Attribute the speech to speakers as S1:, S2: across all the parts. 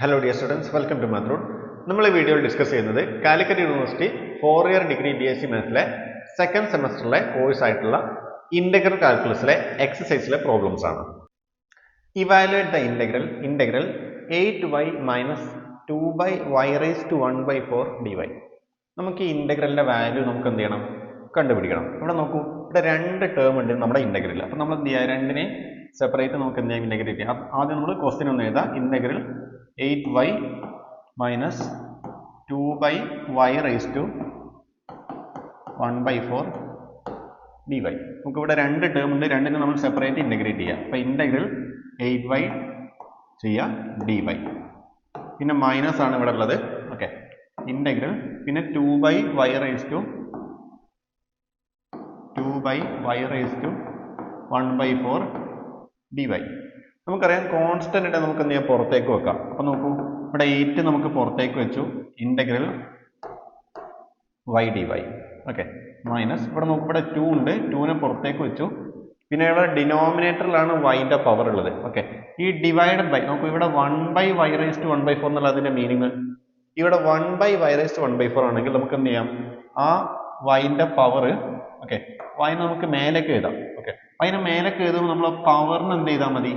S1: Hello dear students welcome to മാത്രൂൺ നമ്മൾ ഈ വീഡിയോയിൽ ഡിസ്കസ് ചെയ്യുന്നത് Calicut university four year degree B S C മാത്സിലെ second സെമസ്റ്ററിലെ കോഴ്സ് ആയിട്ടുള്ള ഇന്റഗ്രൽ കാൽക്കുലസിലെ എക്സസൈസിലെ പ്രോബ്ലംസ് ആണ്. Evaluate the integral integral eight y minus two by y raise to one by four d y നമുക്ക് ഈ ഇന്റഗ്രലിന്റെ വാല്യൂ നമുക്ക് എന്ത് ചെയ്യണം? കണ്ടുപിടിക്കണം. ഇവിടെ നോക്കൂ ഇവിടെ രണ്ട് ടേം ഉണ്ട് നമ്മുടെ ഇന്റഗ്രൽ അപ്പോൾ നമ്മൾ എന്ത് ചെയ്യുക രണ്ടിനെ സെപ്പറേറ്റ് നമുക്ക് എന്ത് ചെയ്യാം? ഇന്റഗ്രേറ്റ് ചെയ്യാം. ആദ്യം നമ്മൾ ക്വസ്റ്റിൻ ഒന്ന് എഴുതാം. Integral eight y minus two by y raise to one by four d y നമുക്ക് ഇവിടെ രണ്ട് ടേം ഉണ്ട്. രണ്ടിനും നമ്മൾ സെപ്പറേറ്റ് ഇന്റഗ്രേറ്റ് ചെയ്യാം. അപ്പോൾ ഇന്റഗ്രൽ എയ്റ്റ് വൈ ചെയ്യാം ഡി വൈ പിന്നെ മൈനസ് ആണ് ഇവിടെ ഉള്ളത്. ഓക്കെ ഇന്റഗ്രൽ പിന്നെ two by y raise to two by y raise to one by four d y നമുക്കറിയാം കോൺസ്റ്റന്റ് നമുക്ക് എന്ത് ചെയ്യാം? പുറത്തേക്ക് വെക്കാം. അപ്പൊ നോക്കൂ ഇവിടെ എയ്റ്റ് നമുക്ക് പുറത്തേക്ക് വെച്ചു. Integral y d y okay minus ഇവിടെ നോക്കൂ ഇവിടെ ടു ഉണ്ട്. ടുവിനെ പുറത്തേക്ക് വെച്ചു. പിന്നെ ഇവിടെ ഡിനോമിനേറ്ററിലാണ് വൈന്റെ പവർ ഉള്ളത്. ഓക്കെ ഈ ഡിവൈഡഡ് ബൈ നോക്കൂ ഇവിടെ one by y raise to one by four എന്നുള്ള അതിന്റെ മീനിങ് ഇവിടെ one by y raise to one by four ആണെങ്കിൽ നമുക്ക് എന്ത് ചെയ്യാം? ആ വൈന്റെ പവർ ഓക്കെ വൈ നമുക്ക് മേലേക്ക് എഴുതാം. ഓക്കെ അതിന് മേലേക്ക് എഴുതുമ്പോൾ നമ്മൾ പവറിന് എന്ത് ചെയ്താൽ മതി?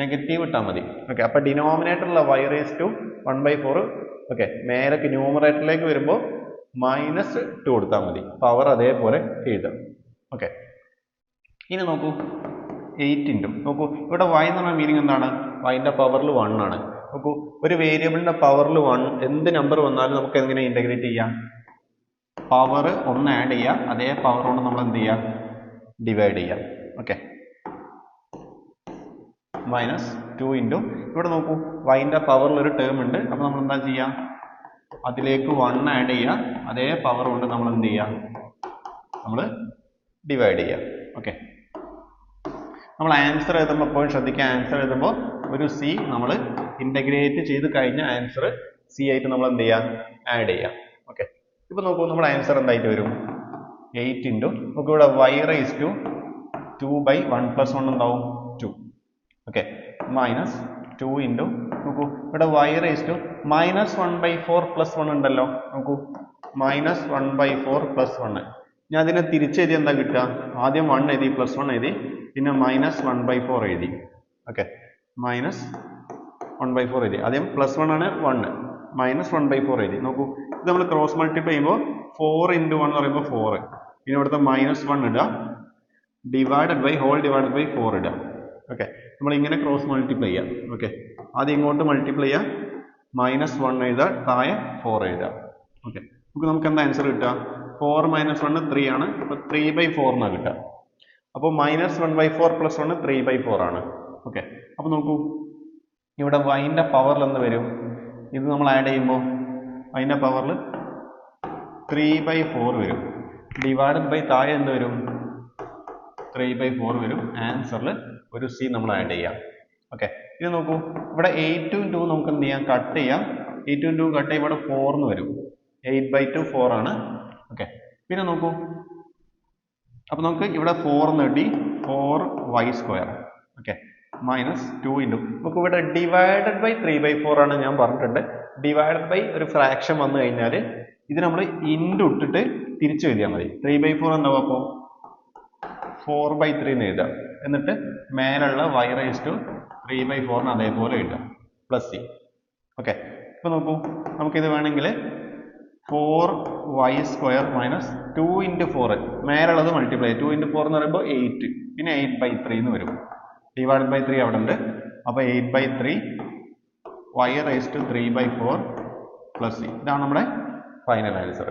S1: നെഗറ്റീവ് ഇട്ടാൽ മതി. ഓക്കെ അപ്പൊ ഡിനോമിനേറ്ററിലുള്ള y raise to one by four okay മേലേക്ക് ന്യൂമറേറ്ററിലേക്ക് വരുമ്പോൾ മൈനസ് ടു കൊടുത്താൽ മതി. പവർ അതേപോലെ എഴുതാം. ഓക്കെ ഇനി നോക്കൂ. എയ്റ്റ് ഇന്റും. നോക്കൂ ഇവിടെ വൈ എന്ന് പറഞ്ഞ മീനിങ് എന്താണ്? വൈന്റെ പവറിൽ വൺ ആണ്. നോക്കൂ ഒരു വേരിയബിളിന്റെ പവറിൽ വൺ എന്ത് നമ്പർ വന്നാലും നമുക്ക് എങ്ങനെ ഇന്റഗ്രേറ്റ് ചെയ്യാം? പവർ ഒന്ന് ആഡ് ചെയ്യാം. അതേ പവർ കൊണ്ട് നമ്മൾ എന്ത് ചെയ്യാം? ഡിവൈഡ് ചെയ്യാം. ഓക്കെ മൈനസ് ടു ഇന്റു ഇവിടെ നോക്കൂ വൈന്റെ പവറിൽ ഒരു ടേം ഉണ്ട്. അപ്പോൾ നമ്മൾ എന്താ ചെയ്യുക അതിലേക്ക് വൺ ആഡ് ചെയ്യുക അതേ പവർ കൊണ്ട് നമ്മൾ എന്ത് ചെയ്യുക നമ്മൾ ഡിവൈഡ് ചെയ്യുക ഓക്കെ നമ്മൾ ആൻസർ എഴുതുമ്പോൾ എപ്പോഴും ശ്രദ്ധിക്കുക. ആൻസർ എഴുതുമ്പോൾ ഒരു സി നമ്മൾ ഇന്റഗ്രേറ്റ് ചെയ്ത് കഴിഞ്ഞ ആൻസർ സി ആയിട്ട് നമ്മൾ എന്ത് ചെയ്യുക ആഡ് ചെയ്യുക ഓക്കെ ഇപ്പോൾ നോക്കൂ നമ്മുടെ ആൻസർ എന്തായിട്ട് വരും? എയ്റ്റ് ഇന്റു നമുക്ക് ഇവിടെ y raise to two by one plus one എന്താവും? Two okay minus two into നോക്കൂ. ഇവിടെ y raise to minus one by four plus one ഉണ്ടല്ലോ. നോക്കൂ. Minus one by four plus one ഞാൻ അതിനെ തിരിച്ചെഴുതി എന്താ കിട്ടുക? ആദ്യം വൺ എഴുതി പ്ലസ് വൺ എഴുതി പിന്നെ മൈനസ് വൺ ബൈ ഫോർ എഴുതി. Okay minus one by four എഴുതി. ആദ്യം പ്ലസ് വൺ ആണ് one minus one by four എഴുതി. നോക്കൂ. ഇത് നമ്മൾ ക്രോസ് മൾട്ടിപ്ലൈ ചെയ്യുമ്പോൾ ഫോർ ഇന്റു വൺ എന്ന് പറയുമ്പോൾ ഫോർ പിന്നെ ഇവിടുത്തെ മൈനസ് വൺ ഇടുക. Divided by whole divided by four ഇടുക. ഓക്കെ നമ്മൾ ഇങ്ങനെ ക്രോസ് മൾട്ടിപ്ലൈ ചെയ്യാം. ഓക്കെ ആദ്യം ഇങ്ങോട്ട് മൾട്ടിപ്ലൈ ചെയ്യാം. മൈനസ് വൺ എഴുതുക താഴെ ഫോർ എഴുതുക. ഓക്കെ നമുക്ക് നമുക്ക് എന്താ ആൻസർ കിട്ടുക? ഫോർ മൈനസ് വൺ ത്രീ ആണ്. അപ്പോൾ ത്രീ ബൈ ഫോർ എന്നാണ് കിട്ടുക. അപ്പോൾ minus one by four plus one three by four ആണ്. ഓക്കെ അപ്പോൾ നോക്കൂ. ഇവിടെ വൈന്റെ പവറിൽ എന്ത് വരും? ഇത് നമ്മൾ ആഡ് ചെയ്യുമ്പോൾ അതിന്റെ പവറിൽ ത്രീ ബൈ ഫോർ വരും. ഡിവൈഡഡ് ബൈ താഴെ എന്ത് വരും? ത്രീ ബൈ ഫോർ വരും. ആൻസറിൽ ഒരു സി നമ്മൾ ആഡ് ചെയ്യാം. ഓക്കെ ഇനി നോക്കൂ. ഇവിടെ എയ്റ്റും ടു നമുക്ക് എന്ത് ചെയ്യാം? കട്ട് ചെയ്യാം. എയ്റ്റും ടു കട്ട് ചെയ്യാം ഇവിടെ ഫോർ എന്ന് വരും. എയ്റ്റ് ബൈ ടു ഫോർ ആണ്. ഓക്കെ പിന്നെ നോക്കൂ. അപ്പോൾ നമുക്ക് ഇവിടെ ഫോർ എന്ന് കിട്ടി. Four y square okay minus two into നമുക്ക് ഇവിടെ divided by three by four ആണ് ഞാൻ പറഞ്ഞിട്ടുണ്ട്. ഡിവൈഡഡ് ബൈ ഒരു ഫ്രാക്ഷൻ വന്നു കഴിഞ്ഞാൽ ഇത് നമ്മൾ ഇന്റു ഇട്ടിട്ട് തിരിച്ചു എഴുതിയാൽ മതി. ത്രീ ബൈ ഫോർ എന്താവും അപ്പോൾ? ഫോർ ബൈ ത്രീ എന്ന് എഴുതാം. എന്നിട്ട് മേലുള്ള y raise to three by ഫോറിന് അതേപോലെ കിട്ടും പ്ലസ് സി ഓക്കെ ഇപ്പൊ നോക്കൂ. നമുക്കിത് വേണമെങ്കിൽ four y square minus two into four മേലുള്ളത് multiply two into four എന്ന് പറയുമ്പോൾ എയ്റ്റ് പിന്നെ എയ്റ്റ് ബൈ ത്രീ എന്ന് വരും. ഡിവൈഡ് ബൈ ത്രീ അവിടെ ഉണ്ട്. അപ്പോൾ eight by three y raise to three by four plus c ഇതാണ് നമ്മുടെ ഫൈനൽ ആൻസർ